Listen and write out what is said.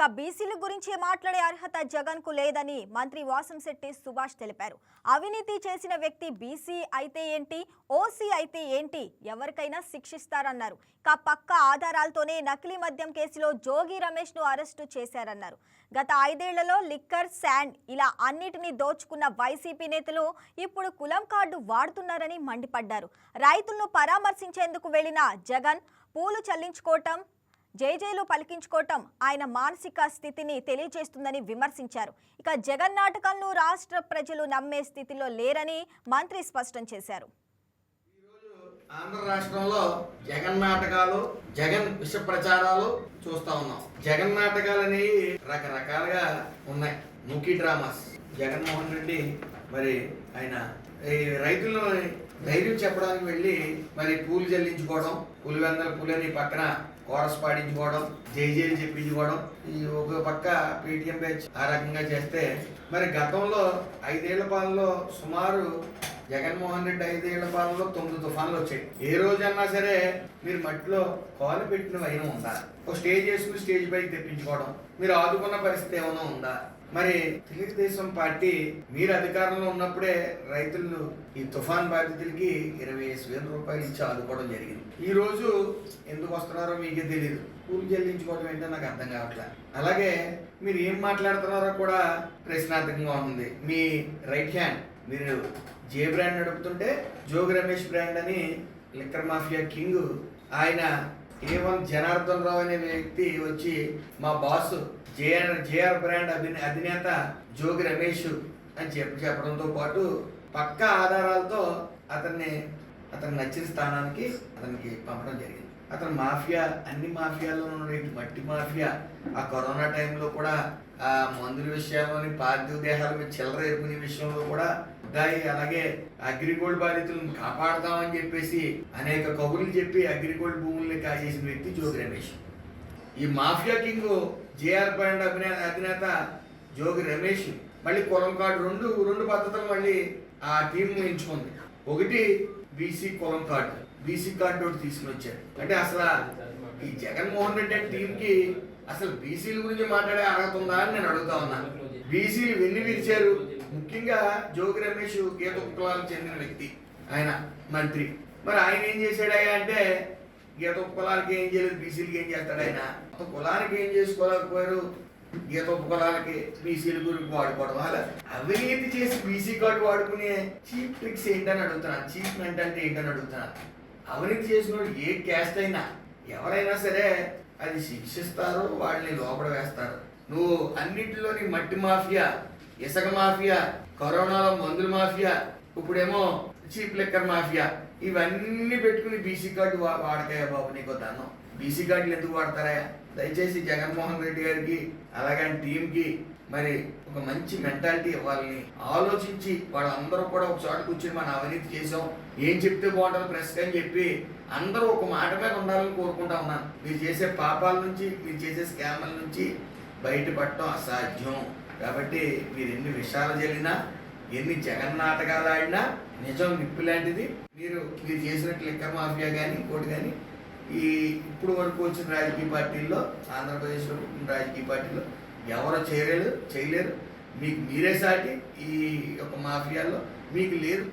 ఇక బీసీల గురించి మాట్లాడే అర్హత జగన్కు లేదని మంత్రి వాసంశెట్టి సుభాష్ తెలిపారు. అవినీతి చేసిన వ్యక్తి బీసీ అయితే ఏంటి ఓసీ అయితే ఏంటి ఎవరికైనా శిక్షిస్తారన్నారు. ఇక పక్క ఆధారాలతోనే నకిలీ మద్యం కేసులో జోగి రమేష్ను అరెస్టు చేశారన్నారు. గత ఐదేళ్ళలో లిక్కర్ శాండ్ ఇలా అన్నిటినీ దోచుకున్న వైసీపీ నేతలు ఇప్పుడు కులం కార్డు వాడుతున్నారని మండిపడ్డారు. రైతులను పరామర్శించేందుకు వెళ్ళిన జగన్ పూలు చల్లించుకోవటం జేజేలు పలికించుకోవటం ఆయన మానసిక స్థితిని తెలియజేస్తుందని విమర్శించారు. ఇక జగన్ నాటకాలను రాష్ట్ర ప్రజలు నమ్మే స్థితిలో లేరని మంత్రి స్పష్టం చేశారు. ఆంధ్ర రాష్ట్రంలో జగన్ నాటకాలు జగన్ విష ప్రచారాలు చూస్తా ఉన్నాం. జగన్ నాటకాలు అనేవి రకరకాలుగా ఉన్నాయి. మూకీ డ్రామాస్. జగన్మోహన్ రెడ్డి మరి ఆయన రైతులను ధైర్యం చెప్పడానికి వెళ్ళి మరి పూలు చెల్లించుకోవడం పులివెందల పులని పక్కన కోరస్ పాడించుకోవడం జై జై చెప్పించుకోవడం ఈ ఒక పక్క పేటిఎం బ్యాచ్ ఆ రకంగా చేస్తే మరి గతంలో ఐదేళ్ళ పాలనలో సుమారు జగన్మోహన్ రెడ్డి ఐదేళ్ళ పాలనలో తొమ్మిది తుఫాన్లు వచ్చాయి. ఏ రోజన్నా సరే మీరు మట్టిలో కాలు పెట్టిన వైన ఉందా? ఒక స్టేజ్ చేసుకుని స్టేజ్ పైకి తెప్పించుకోవడం మీరు ఆదుకున్న పరిస్థితి ఏమైనా ఉందా? మరి తెలుగుదేశం పార్టీ మీరు అధికారంలో ఉన్నప్పుడే రైతులను ఈ తుఫాన్ బాధితులకి ఇరవై వేల రూపాయలు ఇచ్చి ఆదుకోవడం జరిగింది. ఈ రోజు ఎందుకు వస్తున్నారో మీకే తెలియదు కూలి చెల్లించుకోవడం ఏంటో నాకు అర్థం కావట్లేదు అలాగే మీరు ఏం మాట్లాడుతున్నారో కూడా ప్రశ్నార్థకంగా ఉంది. మీ రైట్ హ్యాండ్ మీరు జే బ్రాండ్ నడుపుతుంటే జోగి రమేష్ బ్రాండ్ అని లిక్కర్ మాఫియా కింగ్ ఆయన ఏవన్ జనార్దన్ రావు అనే వ్యక్తి వచ్చి మా బాస్ జేఆర్ జేఆర్ బ్రాండ్ అభినే అధినేత జోగి రమేష్ అని చెప్పి చెప్పడంతో పాటు పక్క ఆధారాలతో అతన్ని అతను నచ్చిన స్థానానికి అతనికి పంపడం జరిగింది. అతను మాఫియా అన్ని మాఫియాలో రేపు మట్టి మాఫియా. ఆ కరోనా టైంలో కూడా ఆ మందుల విషయంలోని పార్థివ దేహాల మీద చిల్లర ఎరుకునే విషయంలో కూడా దాయి అలాగే అగ్రిగోల్డ్ బాధితులను కాపాడతామని చెప్పేసి అనేక కబుర్లు చెప్పి అగ్రిగోల్డ్ భూముల్ని కాజేసిన వ్యక్తి జోగి రమేష్. ఈ మాఫియా కింగ్ జేఆర్ బ్యాండ్ అభినే అధినేత జోగి రమేష్ మళ్ళీ కులం కార్డు రెండు రెండు పద్ధతులు మళ్ళీ ఆ టీం ఎంచుకుంది. ఒకటి బీసీ కులం కార్డు బీసీ కార్డు ఒకటి తీసుకుని వచ్చారు. అంటే అసలు ఈ జగన్మోహన్ రెడ్డి టీంకి అసలు బీసీల గురించి మాట్లాడే అర్హత ఉందా అని నేను అడుగుతా ఉన్నాను బీసీలు వెన్ని విరిచారు? ముఖ్యంగా జోగి రమేష్ గీత కులాలకు చెందిన వ్యక్తి ఆయన మంత్రి. మరి ఆయన ఏం చేశాడయ్యా అంటే గీత కులాలకి ఏం చేయలేదు బీసీలకి ఏం చేస్తాడు ఆయన? కులానికి ఏం చేసుకోలేకపోయారు? గీత కులాలకి బీసీల గురించి వాడుకోవడం వల్ల అవినీతి చేసి బీసీ కార్డు వాడుకునే చీప్ ట్రిక్స్ ఏంటని అడుగుతున్నాను. చీప్ మెంట్ అంటే ఏంటని అడుగుతున్నాను. అవినీతి చేసిన ఏ క్యాస్ట్ అయినా ఎవరైనా సరే అది శిక్షిస్తారు వాళ్ళని లోపల వేస్తారు. నువ్వు అన్నింటిలోని మట్టి మాఫియా ఇసక మాఫియా కరోనాలో మందుల మాఫియా ఇప్పుడేమో చీప్ లెక్కర్ మాఫియా ఇవన్నీ పెట్టుకుని బీసీ కార్డు వా వాడకాయ బాబు నీకు దానం బీసీ కార్డులు ఎందుకు వాడతారా? దయచేసి జగన్మోహన్ రెడ్డి గారికి అలాగే టీంకి మరి ఒక మంచి మెంటాలిటీ ఇవ్వాలని ఆలోచించి వాళ్ళందరూ కూడా ఒక చోట కూర్చొని మనం అవినీతి చేసాం ఏం చెప్తే బాగుంటుంది ప్రెస్ అని చెప్పి అందరూ ఒక మాట మీద ఉండాలని కోరుకుంటా ఉన్నాను. మీరు చేసే పాపాల నుంచి మీరు చేసే స్కామ్ల నుంచి బయటపడటం అసాధ్యం. కాబట్టి మీరు ఎన్ని విషయాలు జరిగినా ఎన్ని జగన్నాటకాలు ఆడినా నిజం నిప్పు లాంటిది మీరు మీరు చేసినట్టు లిక్క మాఫియా కానీ ఇంకోటి కానీ ఈ ఇప్పుడు వరకు వచ్చిన రాజకీయ పార్టీల్లో ఆంధ్రప్రదేశ్లో పుట్టిన రాజకీయ పార్టీలో ఎవరో చేయలేరు చేయలేరు. మీకు మీరే సాటి ఈ యొక్క మాఫియాల్లో. మీకు లేరు